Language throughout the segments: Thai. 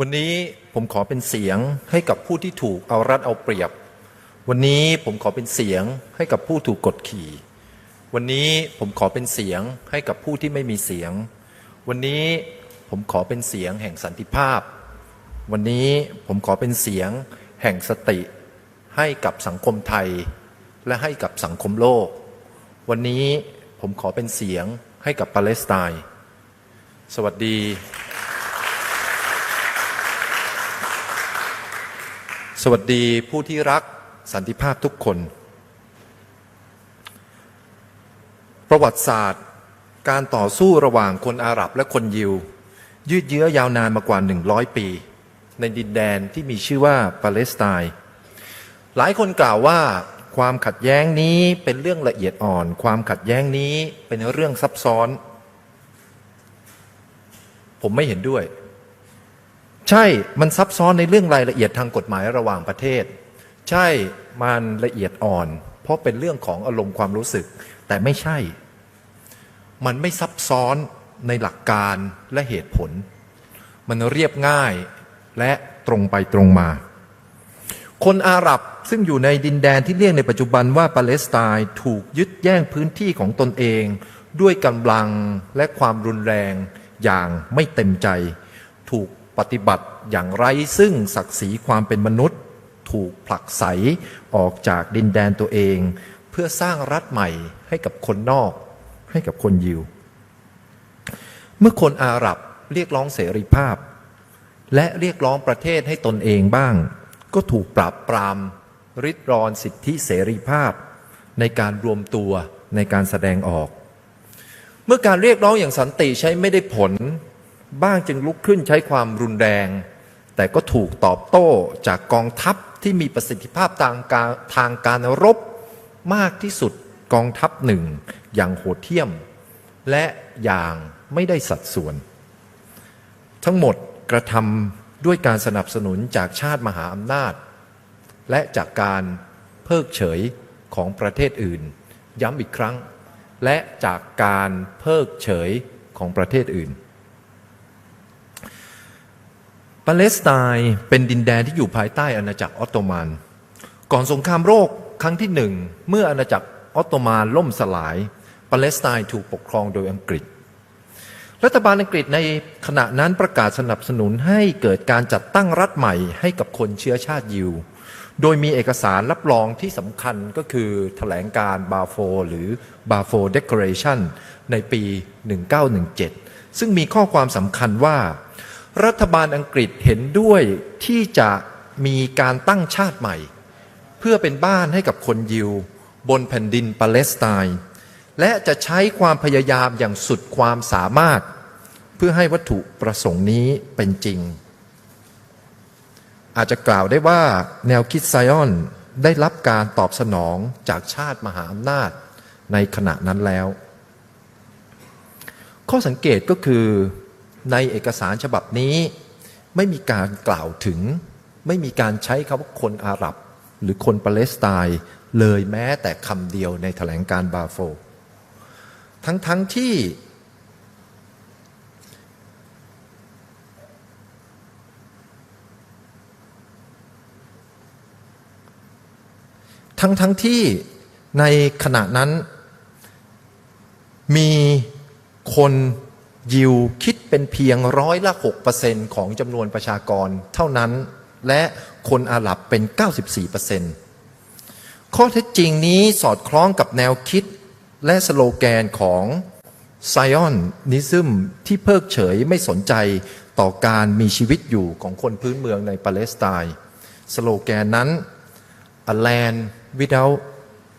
วันนี้ผมขอเป็นเสียงให้กับผู้ที่ถูกเอารัดเอาเปรียบ วันนี้ผมขอเป็นเสียงให้กับผู้ถูกกดขี่ วันนี้ผมขอเป็นเสียงให้กับผู้ที่ไม่มีเสียง วันนี้ผมขอเป็นเสียงแห่งสันติภาพ วันนี้ผมขอเป็นเสียงแห่งสติ ให้กับสังคมไทย และให้กับสังคมโลก วันนี้ผมขอเป็นเสียงให้กับปาเลสไตน์ สวัสดี สวัสดีผู้ที่รักสันติภาพทุกคน ประวัติศาสตร์ การต่อสู้ระหว่างคนอาหรับและคนยิว ยืดเยื้อยาวนานมากว่า 100 ปี ในดินแดนที่มีชื่อว่าปาเลสไตน์หลายคนกล่าวว่าความขัดแย้งนี้เป็นเรื่องละเอียดอ่อน ความขัดแย้งนี้เป็นเรื่องซับซ้อน ผมไม่เห็นด้วย ใช่มันซับซ้อนในเรื่องรายละเอียดทางกฎหมายระหว่างประเทศ ใช่มันละเอียดอ่อน เพราะเป็นเรื่องของอารมณ์ความรู้สึก แต่ไม่ใช่ มันไม่ซับซ้อนในหลักการและเหตุผล มันเรียบง่ายและตรงไปตรงมา คนอาหรับซึ่งอยู่ในดินแดนที่เรียกในปัจจุบันว่าปาเลสไตน์ถูกยึดแย่งพื้นที่ของตนเอง ด้วยกำลังและความรุนแรงอย่างไม่เต็มใจ ถูก ปฏิบัติอย่างไรซึ่งศักดิ์ศรีความเป็นมนุษย์ ถูกผลักไสออกจากดินแดนตัวเอง เพื่อสร้างรัฐใหม่ให้กับคนนอก ให้กับคนยิว เมื่อคนอาหรับเรียกร้องเสรีภาพ และเรียกร้องประเทศให้ตนเองบ้าง ก็ถูกปราบปรามริดรอนสิทธิเสรีภาพ ในการรวมตัวในการแสดงออก เมื่อการเรียกร้องอย่างสันติใช้ไม่ได้ผล บ้างจึงลุกขึ้นใช้ความรุนแรง แต่ก็ถูกตอบโต้จากกองทัพที่มีประสิทธิภาพทางการทางการรบมากที่สุดกองทัพหนึ่งอย่างโหดเหี้ยม และอย่างไม่ได้สัดส่วน ทั้งหมดกระทำด้วยการสนับสนุนจากชาติมหาอำนาจ และจากการเพิกเฉยของประเทศอื่น ย้ำอีกครั้ง และจากการเพิกเฉยของประเทศอื่น ปาเลสไตน์เป็นดินแดนที่อยู่ภายใต้อาณาจักรออตโตมัน ก่อนสงครามโลกครั้งที่หนึ่งเมื่ออาณาจักรออตโตมันล่มสลาย ปาเลสไตน์ถูกปกครองโดยอังกฤษ รัฐบาลอังกฤษในขณะนั้นประกาศสนับสนุนให้เกิดการจัดตั้งรัฐใหม่ให้กับคนเชื้อชาติยิว โดยมีเอกสารรับรองที่สำคัญก็คือแถลงการบาโฟหรือบาโฟเด c เรชันในปี 1917 ซึ่งมีข้อความสำคัญว่า รัฐบาลอังกฤษเห็นด้วยที่จะมีการตั้งชาติใหม่ เพื่อเป็นบ้านให้กับคนยิว บนแผ่นดินปาเลสไตน์และจะใช้ความพยายามอย่างสุดความสามารถ เพื่อให้วัตถุประสงค์นี้เป็นจริง อาจจะกล่าวได้ว่าแนวคิดไซออนได้รับการตอบสนองจากชาติมหาอำนาจในขณะนั้นแล้ว ข้อสังเกตก็คือ ในเอกสารฉบับนี้ ไม่มีการกล่าวถึง ไม่มีการใช้คำว่าคนอาหรับ หรือคนปาเลสไตน์เลยแม้แต่คำเดียวในแถลงการบาโฟ ทั้งๆทที่ ทั้งๆทที่ในขณะนั้นมีคน ยิวคิดเป็นเพียงร้อยละ6%ของจำนวนประชากรเท่านั้น และคนอาหรับเป็น 94%ข้อเท็จจริงนี้สอดคล้องกับแนวคิดและสโลแกนของไซออนนิซึมที่เพิกเฉยไม่สนใจต่อการมีชีวิตอยู่ของคนพื้นเมืองในปาเลสไตน์สโลแกนนั้น a land without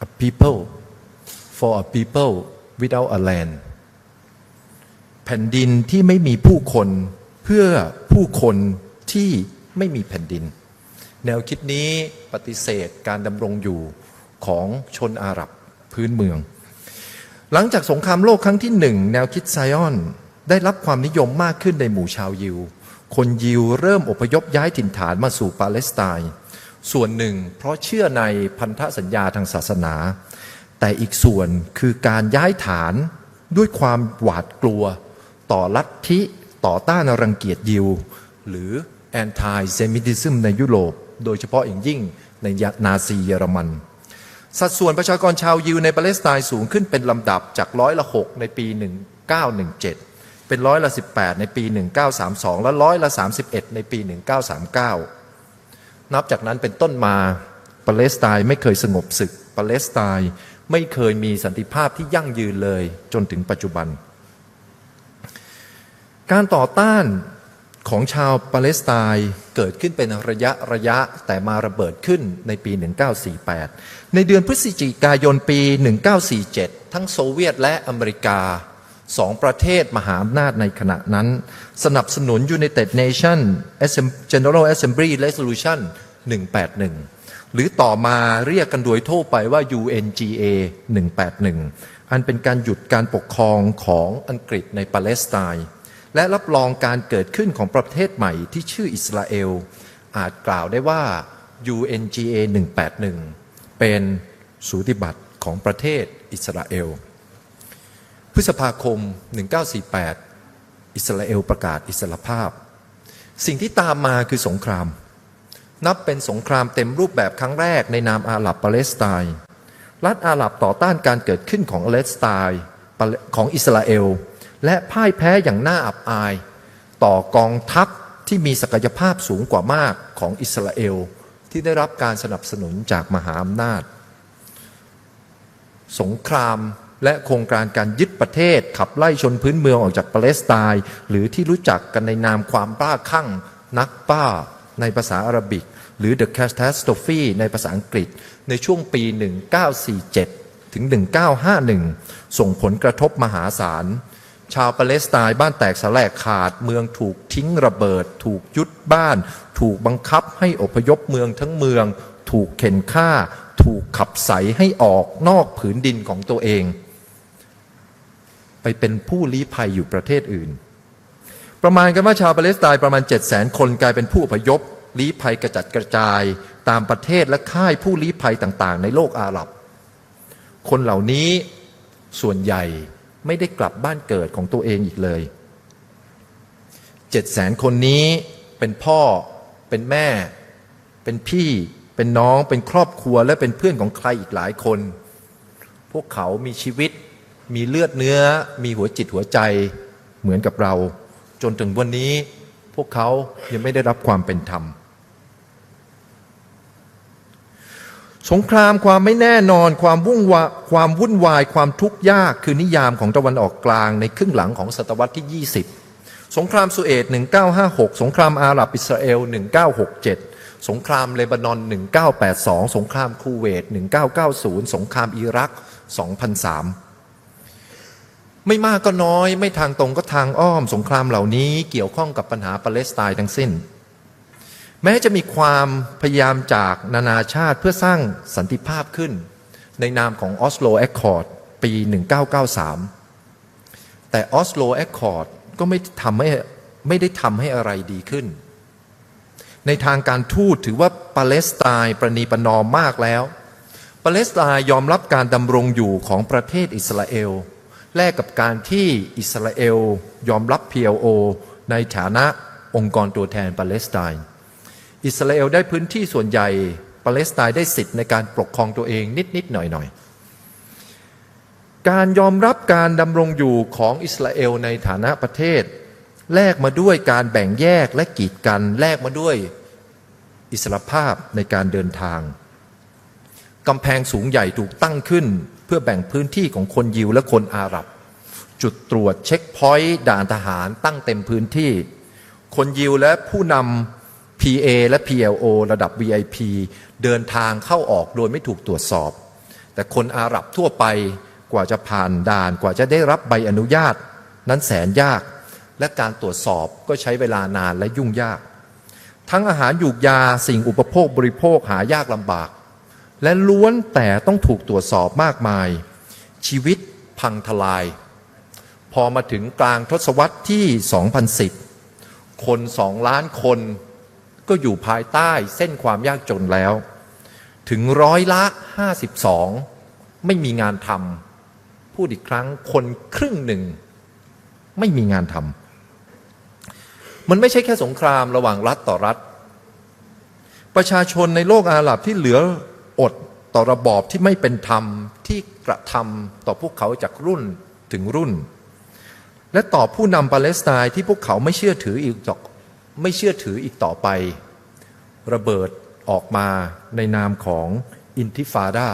a people for a people without a land แผ่นดินที่ไม่มีผู้คนเพื่อผู้คนที่ไม่มีแผ่นดิน แนวคิดนี้ปฏิเสธการดำรงอยู่ของชนอาหรับพื้นเมือง หลังจากสงครามโลกครั้งที่หนึ่งแนวคิดไซออน ได้รับความนิยมมากขึ้นในหมู่ชาวยิว คนยิวเริ่มอพยพย้ายถิ่นฐานมาสู่ปาเลสไตน์ส่วนหนึ่งเพราะเชื่อในพันธสัญญาทางศาสนา แต่อีกส่วนคือการย้ายฐานด้วยความหวาดกลัว ต่อลัทธิต่อต้านรังเกียจยิว หรือ anti semitism ในยุโรป โดยเฉพาะอย่างยิ่งในนาซีเยอรมัน สัดส่วนประชากรชาวยิวในปาเลสไตน์สูงขึ้นเป็นลำดับจากร้อยละ 6 ในปี 1917 เป็นร้อยละ 18 ในปี 1932 และร้อยละ 31 ในปี 1939 นับจากนั้นเป็นต้นมาปาเลสไตน์ไม่เคยสงบศึกปาเลสไตน์ไม่เคยมีสันติภาพที่ยั่งยืนเลยจนถึงปัจจุบัน การต่อต้านของชาวปาเลสไตน์เกิดขึ้นเป็นระยะระยะแต่มาระเบิดขึ้นในปี 1948 ในเดือนพฤศจิกายนปี 1947 ทั้งโซเวียตและอเมริกาสองประเทศมหาอำนาจในขณะนั้น สนับสนุน United Nations General Assembly Resolution 181 หรือต่อมาเรียกกันโดยทั่วไปว่า UNGA 181 อันเป็นการหยุดการปกครองของอังกฤษในปาเลสไตน์ และรับรองการเกิดขึ้นของประเทศใหม่ที่ชื่ออิสราเอล อาจกล่าวได้ว่า UNGA 181 เป็นสูติบัติของประเทศอิสราเอล พฤษภาคม 1948 อิสราเอลประกาศอิสรภาพ สิ่งที่ตามมาคือสงคราม นับเป็นสงครามเต็มรูปแบบครั้งแรกในนามอาหรับปาเลสไตน์ รัฐอาหรับต่อต้านการเกิดขึ้นของปาเลสไตน์ของอิสราเอล และพ่ายแพ้อย่างน่าอับอาย ต่อกองทัพที่มีศักยภาพสูงกว่ามากของอิสราเอล ที่ได้รับการสนับสนุนจากมหาอำนาจ สงครามและโครงการการยึดประเทศขับไล่ชนพื้นเมืองออกจากปาเลสไตน์หรือที่รู้จักกันในนามความบ้าคลั่งนักบ้าในภาษาอาหรับิก หรือ The Catastrophe ในภาษาอังกฤษ ในช่วงปี 1947 ถึง 1951 ส่งผลกระทบมหาศาล ชาวปาเลสไตน์บ้านแตกสลายขาด เมืองถูกทิ้งระเบิด ถูกยุดบ้าน ถูกบังคับให้อพยพเมืองทั้งเมือง ถูกเข็นฆ่า ถูกขับใสให้ออกนอกผืนดินของตัวเอง ไปเป็นผู้ลี้ภัยอยู่ประเทศอื่น ประมาณกันว่าชาวปาเลสไตน์ประมาณ 7 0 0 0 0 0 คนกลายเป็นผู้อพยพลี้ภัยกระจัดกระจายตามประเทศและค่ายผู้ลี้ภัยต่างๆ ในโลกอาหรับ คนเหล่านี้ส่วนใหญ่ ไม่ได้กลับบ้านเกิดของตัวเองอีกเลยเจ็ดแสนคนนี้เป็นพ่อ เป็นแม่ เป็นพี่ เป็นน้อง เป็นครอบครัว และเป็นเพื่อนของใครอีกหลายคน พวกเขามีชีวิต มีเลือดเนื้อ มีหัวจิตหัวใจเหมือนกับเรา จนถึงวันนี้พวกเขายังไม่ได้รับความเป็นธรรม สงครามความไม่แน่นอนความวุ่นวาความวุ่นวายความทุกข์ยากคือนิยามของตะวันออกกลางในครึ่งหลังของศตวรรษที่ 20 สงครามสุเอต1956 สงครามอาหรับอิสราเอล 1967 สงครามเลบานอน 1982 สงครามคูเวต 1990 สงครามอิรัก 2003 ไม่มากก็น้อย ไม่ทางตรงก็ทางอ้อม สงครามเหล่านี้เกี่ยวข้องกับปัญหาปาเลสไตน์ทั้งสิ้น แม้จะมีความพยายามจากนานาชาติเพื่อสร้างสันติภาพขึ้น ในนามของออสโลแอคคอร์ดปี 1993 แต่ออสโลแอคคอร์ดก็ไม่ทำให้ไม่ได้ทำให้อะไรดีขึ้น ในทางการทูตถือว่าปาเลสไตน์ประนีประนอมมากแล้ว ปาเลสไตน์ยอมรับการดำรงอยู่ของประเทศอิสราเอล แลกกับการที่อิสราเอลยอมรับ PLO ในฐานะองค์กรตัวแทนปาเลสไตน์ อิสราเอลได้พื้นที่ส่วนใหญ่ปาเลสไตน์ได้สิทธิ์ในการปกครองตัวเองนิดๆหน่อยๆ การยอมรับการดำรงอยู่ของอิสราเอลในฐานะประเทศ แลกมาด้วยการแบ่งแยกและกีดกันแลกมาด้วยอิสรภาพในการเดินทางกำแพงสูงใหญ่ถูกตั้งขึ้น เพื่อแบ่งพื้นที่ของคนยิวและคนอาหรับ จุดตรวจเช็คพอยต์ด่านทหารตั้งเต็มพื้นที่ คนยิวและผู้นำ PA และ PLO ระดับ VIP เดินทางเข้าออกโดยไม่ถูกตรวจสอบ แต่คนอาหรับทั่วไปกว่าจะผ่านด่านกว่าจะได้รับใบอนุญาต นั้นแสนยาก และการตรวจสอบก็ใช้เวลานานและยุ่งยาก ทั้งอาหารยูกยาสิ่งอุปโภคบริโภคหายากลำบาก และล้วนแต่ต้องถูกตรวจสอบมากมาย ชีวิตพังทลาย พอมาถึงกลางทศวรรษที่ 2010 คนสองล้านคน ก็อยู่ภายใต้เส้นความยากจนแล้ว ถึงร้อยละ 52 ไม่มีงานทำพูดอีกครั้งคนครึ่งหนึ่ง ไม่มีงานทำมันไม่ใช่แค่สงครามระหว่างรัฐต่อรัฐ ประชาชนในโลกอาหรับที่เหลืออดต่อระบอบที่ไม่เป็นธรรมที่กระทำต่อพวกเขาจากรุ่นถึงรุ่น และต่อผู้นำปาเลสไตน์ที่พวกเขาไม่เชื่อถืออีกต่อ ไม่เชื่อถืออีกต่อไป ระเบิดออกมาในนามของอินทิฟาดา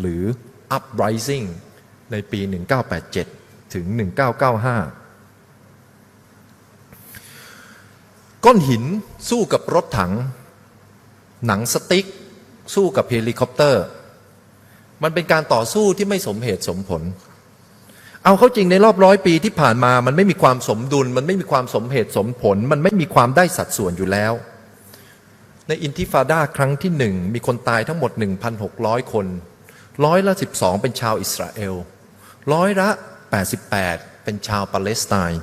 หรือ uprising ในปี 1987 ถึง 1995 ก้อนหินสู้กับรถถัง หนังสติ๊ก สู้กับเฮลิคอปเตอร์ มันเป็นการต่อสู้ที่ไม่สมเหตุสมผล เอาเข้าจริงในรอบร้อยปีที่ผ่านมามันไม่มีความสมดุล มันไม่มีความสมเหตุสมผล มันไม่มีความได้สัดส่วนอยู่แล้ว ในอินทิฟาดาครั้งที่หนึ่งมีคนตายทั้งหมด 1,600 คนร้อยละ 12 เป็นชาวอิสราเอลร้อยละ 88 เป็นชาวปาเลสไตน์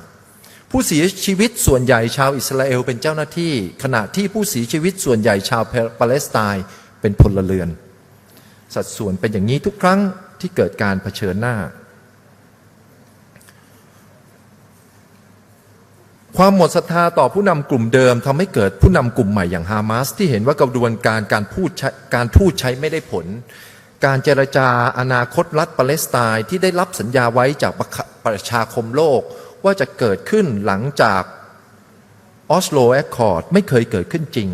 ผู้เสียชีวิตส่วนใหญ่ชาวอิสราเอลเป็นเจ้าหน้าที่ ขณะที่ผู้เสียชีวิตส่วนใหญ่ชาวปาเลสไตน์เป็นพลเรือน สัดส่วนเป็นอย่างนี้ทุกครั้งที่เกิดการเผชิญหน้า ความหมดศรัทธาต่อผู้นำกลุ่มเดิมทำให้เกิดผู้นำกลุ่มใหม่อย่างฮามาสที่เห็นว่ากระบวนการการพูดใช้การทูตใช้ไม่ได้ผล การเจรจาอนาคตรัฐปาเลสไตน์ที่ได้รับสัญญาไว้จากประประชาคมโลก ว่าจะเกิดขึ้นหลังจากออสโลแอคคอร์ดไม่เคยเกิดขึ้นจริง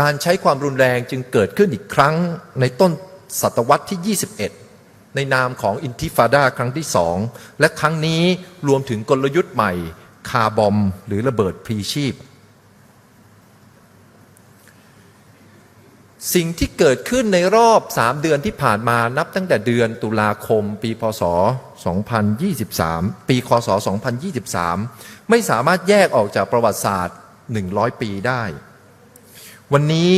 การใช้ความรุนแรงจึงเกิดขึ้นอีกครั้งในต้นศตวรรษที่ 21 ในนามของอินทิฟาดาครั้งที่สองและครั้งนี้รวมถึงกลยุทธ์ใหม่ คาร์บอมหรือระเบิดพลีชีพ สิ่งที่เกิดขึ้นในรอบ 3 เดือนที่ผ่านมานับตั้งแต่เดือนตุลาคม ปีพศ 2023 ปีคศ 2023 ไม่สามารถแยกออกจากประวัติศาสตร์ 100 ปีได้ วันนี้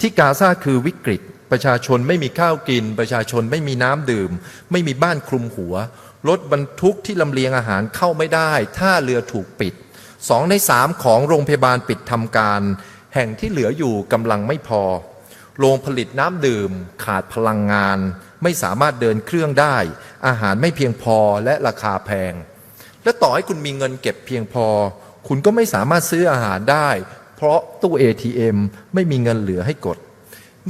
ที่กาซาคือวิกฤต ประชาชนไม่มีข้าวกิน ประชาชนไม่มีน้ำดื่ม ไม่มีบ้านคลุมหัว รถบรรทุกที่ลำเลียงอาหารเข้าไม่ได้ท่าเรือถูกปิดสองในสามของโรงพยาบาลปิดทำการ แห่งที่เหลืออยู่กำลังไม่พอ โรงผลิตน้ำดื่ม ขาดพลังงาน ไม่สามารถเดินเครื่องได้ อาหารไม่เพียงพอและราคาแพง และต่อให้คุณมีเงินเก็บเพียงพอ คุณก็ไม่สามารถซื้ออาหารได้ เพราะตู้ ATM ไม่มีเงินเหลือให้กด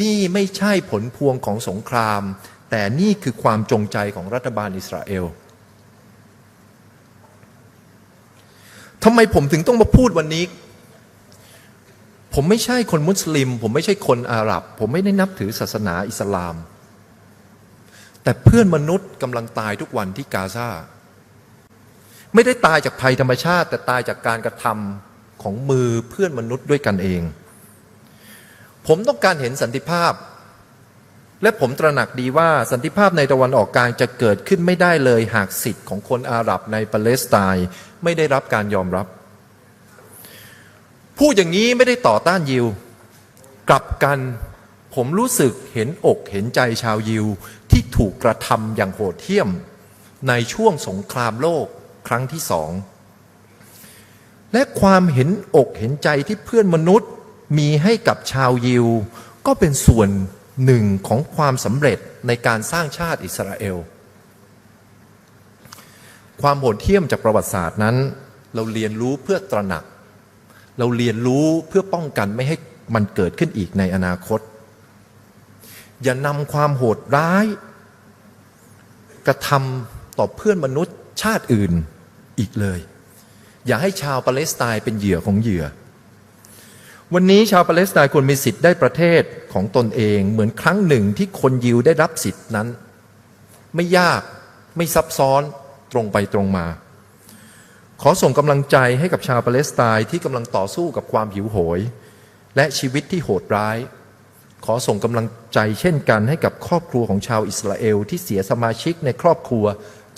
นี่ไม่ใช่ผลพวงของสงคราม แต่นี่คือความจงใจของรัฐบาลอิสราเอล ทำไมผมถึงต้องมาพูดวันนี้ ผมไม่ใช่คนมุสลิม ผมไม่ใช่คนอาหรับ ผมไม่ได้นับถือศาสนาอิสลาม แต่เพื่อนมนุษย์กำลังตายทุกวันที่กาซาไม่ได้ตายจากภัยธรรมชาติ แต่ตายจากการกระทำของมือเพื่อนมนุษย์ด้วยกันเอง ผมต้องการเห็นสันติภาพ และผมตระหนักดีว่าสันติภาพในตะวันออกกลางจะเกิดขึ้นไม่ได้เลยหากสิทธิ์ของคนอาหรับในปาเลสไตน์ไม่ได้รับการยอมรับ พูดอย่างนี้ไม่ได้ต่อต้านยิว กลับกันผมรู้สึกเห็นอกเห็นใจชาวยิวที่ถูกกระทำอย่างโหดเหี้ยม ในช่วงสงครามโลกครั้งที่สอง และความเห็นอกเห็นใจที่เพื่อนมนุษย์มีให้กับชาวยิว ก็เป็นส่วน หนึ่งของความสำเร็จในการสร้างชาติอิสราเอล ความโหดเหี้ยมจากประวัติศาสตร์นั้น เราเรียนรู้เพื่อตระหนัก เราเรียนรู้เพื่อป้องกันไม่ให้มันเกิดขึ้นอีกในอนาคต อย่านำความโหดร้าย กระทำต่อเพื่อนมนุษย์ชาติอื่นอีกเลย อย่าให้ชาวปาเลสไตน์เป็นเหยื่อของเหยื่อ วันนี้ชาวปาเลสไตน์ควรมีสิทธิ์ได้ประเทศ ของตนเอง เหมือนครั้งหนึ่งที่คนยิวได้รับสิทธินั้น ไม่ยากไม่ซับซ้อนตรงไปตรงมา ขอส่งกำลังใจให้กับชาวปาเลสไตน์ที่กำลังต่อสู้กับความหิวโหย และชีวิตที่โหดร้าย ขอส่งกำลังใจเช่นกันให้กับครอบครัวของชาวอิสราเอล ที่เสียสมาชิกในครอบครัว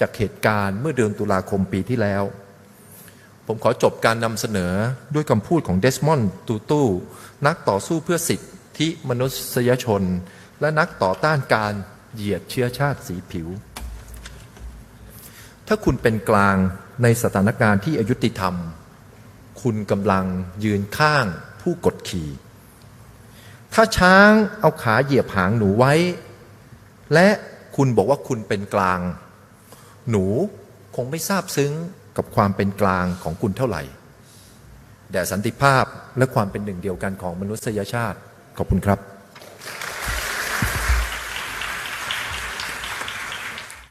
จากเหตุการณ์เมื่อเดือนตุลาคมปีที่แล้ว ผมขอจบการนำเสนอด้วยคำพูดของเดสมอนด์ตูตูนักต่อสู้เพื่อสิทธิ มนุษยชน และนักต่อต้านการเหยียดเชื้อชาติสีผิว ถ้าคุณเป็นกลางในสถานการณ์ที่อายุติธรรม คุณกำลังยืนข้างผู้กดขี่ ถ้าช้างเอาขาเหยียบหางหนูไว้ และคุณบอกว่าคุณเป็นกลาง หนูคงไม่ทราบซึ้งกับความเป็นกลางของคุณเท่าไหร่ แด่สันติภาพและความเป็นหนึ่งเดียวกันของมนุษยชาติ ขอบคุณครับ